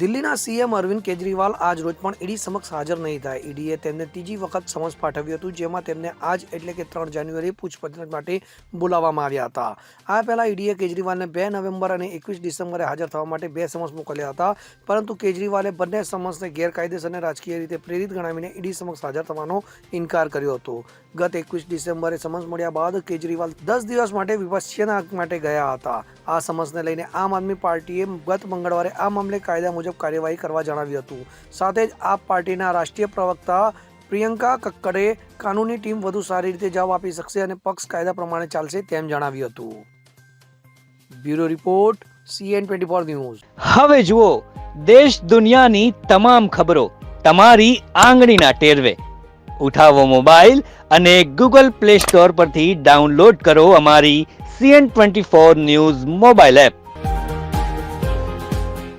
દિલ્હીના સીએમ અરવિંદ કેજરીવાલ આજ રોજ પણ ઈડી સમક્ષ હાજર નહીં થાય. ઈડીએ તેમને ત્રીજી વખત સમન્સ પાઠવ્યું હતું, જેમાં તેમને આજ એટલે કે ત્રણ જાન્યુઆરી પૂછપરછ માટે બોલાવવામાં આવ્યા હતા. આ પહેલાં ઈડીએ કેજરીવાલને બે નવેમ્બર અને એકવીસ ડિસેમ્બરે હાજર થવા માટે બે સમન્સ મોકલ્યા હતા, પરંતુ કેજરીવાલે બંને સમન્સને ગેરકાયદેસર અને રાજકીય રીતે પ્રેરિત ગણાવીને ઈડી સમક્ષ હાજર થવાનો ઇનકાર કર્યો હતો. ગત એકવીસ ડિસેમ્બરે સમન્સ મળ્યા બાદ કેજરીવાલ દસ દિવસ માટે વિપક્ષના માટે ગયા હતા. આ સમન્સને લઈને આમ આદમી પાર્ટીએ ગત મંગળવારે આ મામલે કાયદા મુજબ કાર્યવાહી કરવા જણાવ્યું હતું. સાથે જ આપ પાર્ટીના રાષ્ટ્રીય પ્રવક્તા પ્રિયંકા કક્કરે કાનૂની ટીમ વધુ સારી રીતે જવાબ આપી શકશે અને પક્ષ કાયદા પ્રમાણે ચાલશે તેમ જણાવ્યું હતું. Bureau report CN twenty four news. હવે જુઓ, દેશ દુનિયાની તમામ ખબરો તમારી આંગળીના ટેરવે. ઉઠાવો મોબાઈલ અને ગૂગલ પ્લે સ્ટોર પરથી ડાઉનલોડ કરો અમારી CN twenty four news mobile app.